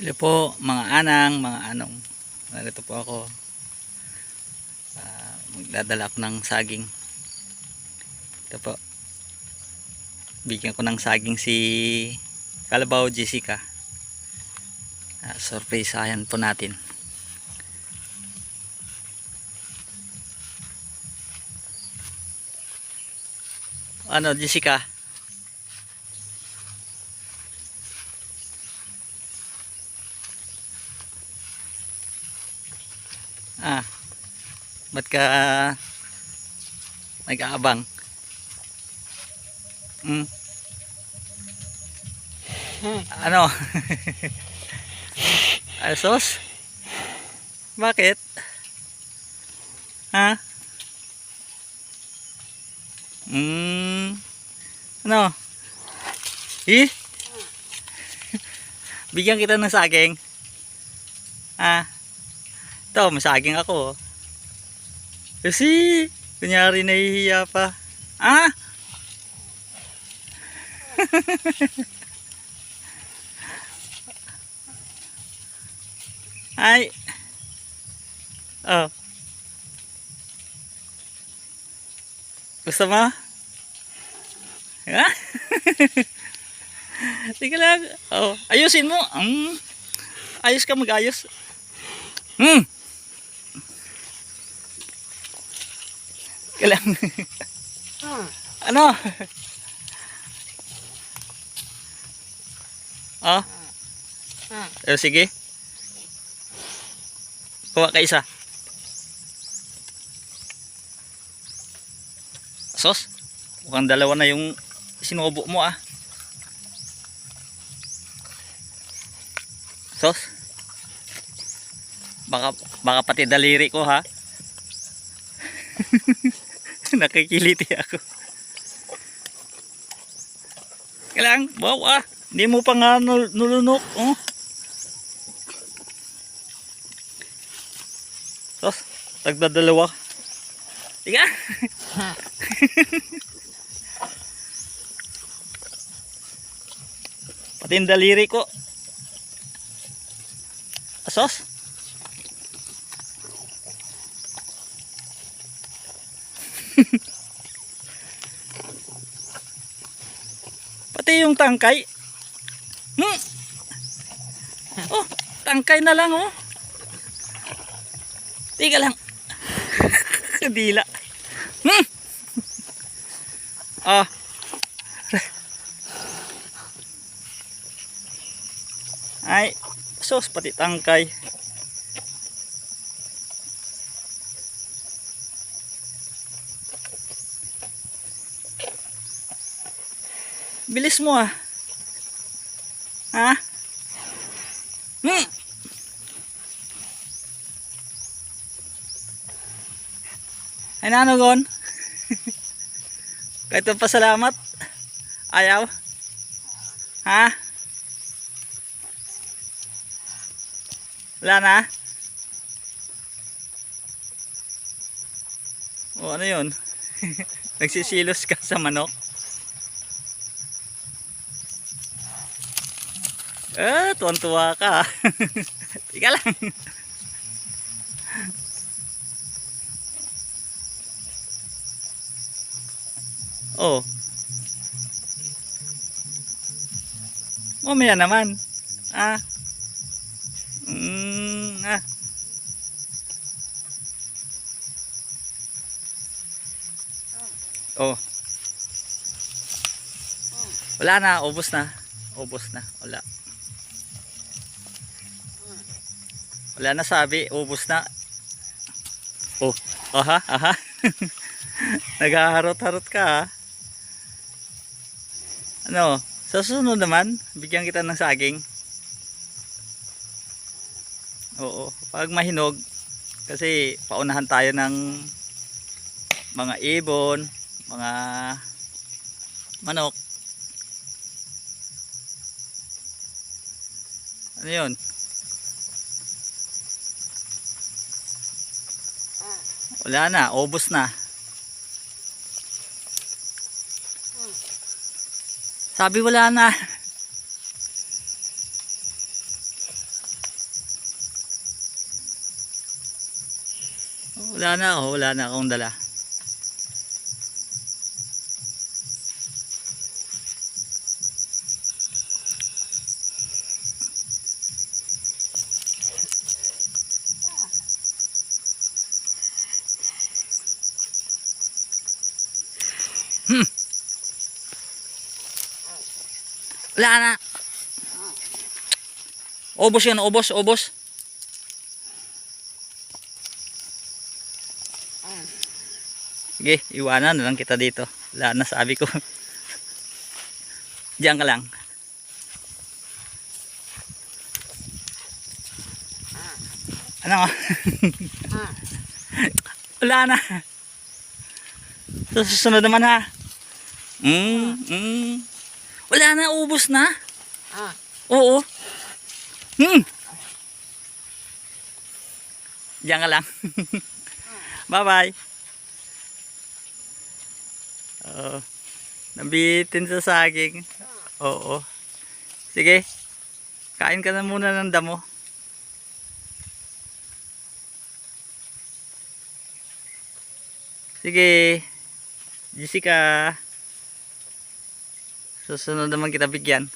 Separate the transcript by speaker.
Speaker 1: Hello po mga anang, mga anong. Narito po ako. Ah, magdadala ako ng saging. Ito po. Bigyan ko ng saging si Kalabaw Jessica. Ah, surprise ayan po natin. Ano Jessica? Ba't ka nag-aabang? Hmm. Ano? Asos? Bakit? Ha? Hmm. Ano? Eh? Bigyan kita ng saging. Ah. Ito, masaging ako. oh. Kasi, kunyari nahihiya pa. Ah! Ay! Oh. Gusto mo? Ha? Sige lang. Oh, ayusin mo. Mm. Ayos ka mag-ayos. Hmm. Kailang. ano? Oh. Eh, sige. Kuha ka isa. Sos? Mukhang dalawa na yung sinubo mo ah. Sos? Baka, baka pati daliri ko ha. Nakikiliti ako. Kailang, wow ah. Hindi mo pa nga nul- nulunok. Oh. Sos, tagdadalawa. Tiga. Pati yung daliri ko. Asos? Pati yung tangkay. Hmm. Oh, tangkay na lang oh. Tiga lang. Dila. Hmm. Ah. Ay, sos pati tangkay. Bilis mo ah. Ha? Hmm. Ay nanugon. Kahit pa pasalamat. Ayaw. Ha? Wala na? O ano yun? Nagsisilos ka sa manok? Eh, tuwan-tuwa ka. Ika lang. Oh. Mamaya naman. Ah. Mm, ah. Oh. Wala na, ubos na. Ubos na, wala. Wala na sabi, ubos na. Oh, aha, aha. Naghaharot-harot ka ha. Ano, sa susunod naman, bigyan kita ng saging. Oo, pag mahinog, kasi paunahan tayo ng mga ibon, mga manok. Ano yun? Wala na, obos na. Sabi wala na. Wala na ako, wala na akong dala. Wala na. Obos yun, obos, obos. Sige, iwanan na lang kita dito. Wala na sabi ko. Diyan ka lang. Ano? Wala na. Susunod naman ha. Mm, mm. Wala na, ubos na.
Speaker 2: Ah.
Speaker 1: Oo. Hmm. Diyan ka lang. Bye-bye. Oo. Nabitin sa saging. Oo. Sige. Kain ka na muna ng damo. Sige. Jessica. Susunod naman kita bigyan.